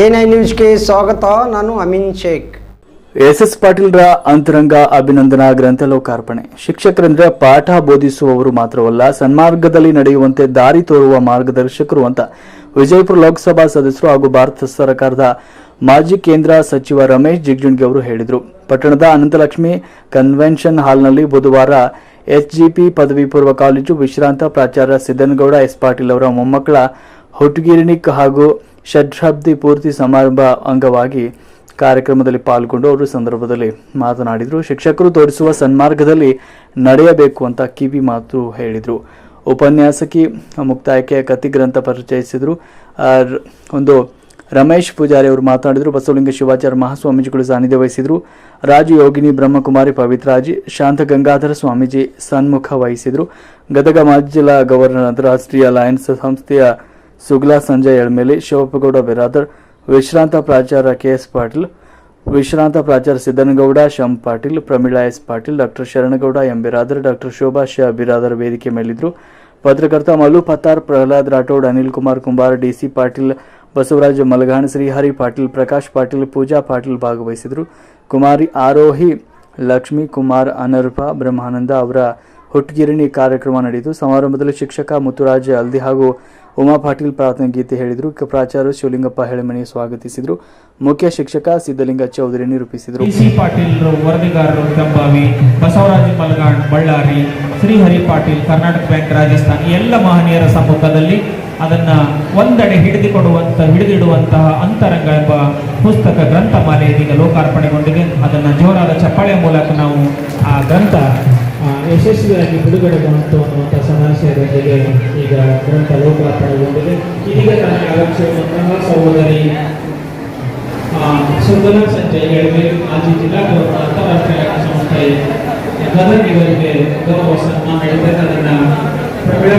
N I ನ್ಯೂಸ್ಗೆ ಸ್ವಾಗತ, ನಾನು ಅಮಿನ್ ಶೇಖ್. ಎಸ್ ಎಸ್ ಪಾಟೀಲ್ರ ಅಂತರಂಗ ಅಭಿನಂದನಾ ಗ್ರಂಥ ಲೋಕಾರ್ಪಣೆ. ಶಿಕ್ಷಕರೆಂದ್ರೆ ಪಾಠ ಬೋಧಿಸುವವರು ಮಾತ್ರವಲ್ಲ, ಸನ್ಮಾರ್ಗದಲ್ಲಿ ನಡೆಯುವಂತೆ ದಾರಿ ತೋರುವ ಮಾರ್ಗದರ್ಶಕರು ಅಂತ. ವಿಜಯಪುರ ಲೋಕಸಭಾ ಸದಸ್ಯರು ಹಾಗೂ ಭಾರತ ಸರ್ಕಾರದ ಮಾಜಿ ಕೇಂದ್ರ ಸಚಿವ ರಮೇಶ್ ಜಿಗಜಿಣಗಿ ಅವರು ಹೇಳಿದರು. ಪಟ್ಟಣದ ಅನಂತಲಕ್ಷ್ಮಿ ಕನ್ವೆನ್ಷನ್ ಹಾಲ್ನಲ್ಲಿ ಬುಧವಾರ ಎಚ್ಜಿಪಿ ಪದವಿ ಪೂರ್ವ ಕಾಲೇಜು ವಿಶ್ರಾಂತ ಪ್ರಾಚಾರ್ಯ ಸಿದ್ದನಗೌಡ, ಎಸ್ ಪಾಟೀಲ್ ಅವರ ಮೊಮ್ಮಕ್ಕಳ ಹುಟ್ಗಿರಿಣಿಕ್ ಹಾಗೂ ಷಡ್ಶಾಬ್ದಿ ಪೂರ್ತಿ ಸಮಾರಂಭ ಅಂಗವಾಗಿ ಕಾರ್ಯಕ್ರಮದಲ್ಲಿ ಪಾಲ್ಗೊಂಡು ಅವರು ಸಂದರ್ಭದಲ್ಲಿ ಮಾತನಾಡಿದರು. ಶಿಕ್ಷಕರು ತೋರಿಸುವ ಸನ್ಮಾರ್ಗದಲ್ಲಿ ನಡೆಯಬೇಕು ಅಂತ ಕಿವಿ ಮಾತು ಹೇಳಿದರು. ಉಪನ್ಯಾಸಕಿ ಮುಕ್ತಾಯಕ್ಕೆ ಕತಿ ಗ್ರಂಥ ಪರಿಚಯಿಸಿದರು. ಒಂದು ರಮೇಶ್ ಪೂಜಾರಿ ಅವರು ಮಾತನಾಡಿದರು. ಬಸವಲಿಂಗ ಶಿವಾಚಾರ್ಯ ಮಹಾಸ್ವಾಮೀಜಿಗಳು ಸಾನ್ನಿಧ್ಯ ವಹಿಸಿದರು. ರಾಜು ಯೋಗಿನಿ, ಬ್ರಹ್ಮಕುಮಾರಿ, ಪವಿತ್ರಾಜಿ, ಶಾಂತ ಗಂಗಾಧರ ಸ್ವಾಮೀಜಿ ಸನ್ಮುಖ ವಹಿಸಿದರು. ಗದಗ ಮಾಜಿ ಜಿಲ್ಲಾ ಗವರ್ನರ್, ಅಂತಾರಾಷ್ಟ್ರೀಯ ಲಯನ್ಸ್ ಸಂಸ್ಥೆಯ ಸುಗ್ಲಾ ಸಂಜಯ್ ಎಳ್ಮೇಲಿ, ಶಿವಪ್ಪಗೌಡ ಬಿರಾದರ್, ವಿಶ್ರಾಂತ ಪ್ರಾಚಾರ್ಯ ಕೆ ಎಸ್ ಪಾಟೀಲ್, ವಿಶ್ರಾಂತ ಪ್ರಾಚಾರ್ಯ Siddanagouda ಶಂ Patil, Pramila S Patil, doctor Sharanagouda, M Biradar, doctor Shobha, Shah Biradar ವೇದಿಕೆ ಮೇಲಿದ್ದರು ಪತ್ರಕರ್ತ ಮಲ್ಲು ಪತ್ತಾರ್, ಪ್ರಹ್ಲಾದ್ ರಾಠೋಡ್, ಅನಿಲ್ ಕುಮಾರ್ ಕುಂಬಾರ್ ಡಿಸಿ ಪಾಟೀಲ್, ಬಸವರಾಜ ಮಲಗಾಣ್ ಶ್ರೀಹರಿ ಪಾಟೀಲ್, ಪ್ರಕಾಶ್ ಪಾಟೀಲ್, ಪೂಜಾ ಪಾಟೀಲ್ ಭಾಗವಹಿಸಿದರು. ಕುಮಾರಿ ಆರೋಹಿ, ಲಕ್ಷ್ಮೀ ಕುಮಾರ್, ಅನರ್ಪ, ಬ್ರಹ್ಮಾನಂದ ಅವರ ಹುಟ್ಟುಗಿರಣಿ ಕಾರ್ಯಕ್ರಮ ನಡೆಯಿತು. ಸಮಾರಂಭದಲ್ಲಿ ಶಿಕ್ಷಕ ಮುತ್ತುರಾಜ್ ಅಲ್ದಿ ಹಾಗೂ ಉಮಾ ಪಾಟೀಲ್ ಪ್ರಾರ್ಥನಾ ಗೀತೆ ಹೇಳಿದರು. ಪ್ರಾಚಾರ್ಯ ಶಿವಲಿಂಗಪ್ಪ ಹೇಳಮಣಿ ಸ್ವಾಗತಿಸಿದರು. ಮುಖ್ಯ ಶಿಕ್ಷಕ ಸಿದ್ದಲಿಂಗ ಚೌಧರಿ ನಿರೂಪಿಸಿದರು. ಪಾಟೀಲ್ ವರದಿಗಾರರು ಕೆಂಬಾವಿ, ಬಸವರಾಜ ಮಲ್ಗಾಡ್, ಬಳ್ಳಾರಿ, ಶ್ರೀಹರಿ ಪಾಟೀಲ್, ಕರ್ನಾಟಕ ಬ್ಯಾಂಕ್ ರಾಜಸ್ಥಾನ ಎಲ್ಲ ಮಹನೀಯರ ಸಮ್ಮುಖದಲ್ಲಿ ಅದನ್ನ ಒಂದೆಡೆ ಹಿಡಿದುಕೊಡುವಂತ, ಹಿಡಿದಿಡುವಂತಹ ಅಂತರಂಗ ಎಂಬ ಪುಸ್ತಕ ಗ್ರಂಥಮಾಲೆ ಇದೀಗ ಲೋಕಾರ್ಪಣೆಗೊಂಡಿದೆ. ಅದನ್ನ ಜೋರಾದ ಚಪ್ಪಾಳೆ ಮೂಲಕ ನಾವು ಆ ಗ್ರಂಥ ಯಶಸ್ವಿಯಾಗಿ ಬಿಡುಗಡೆಗೊಂಡು ಅನ್ನುವಂಥ ಸಮಾಶಯದೊಂದಿಗೆ ಈಗ ಗ್ರಂಥ ಲೋಕಾರ್ಪಣೆಗೊಂಡಿದೆ. ಇದೀಗ ನನಗೆ ಆಗಮಿಸಿರುವಂತಹ ಸಹೋದರಿ ಸುಂದರ ಸಂಜೆ ಹೇಳಿದೆ ಮಾಜಿ ಜಿಲ್ಲಾ ಗೌರವ ಅಂತಾರಾಷ್ಟ್ರೀಯ ಸಂಸ್ಥೆ ಗದಗ ಇವರಿಗೆ ಗೌರವ ಸನ್ಮಾನ ನೀಡಿದ್ದಾರೆ ಅದನ್ನ ಪ್ರಮೀಳಾ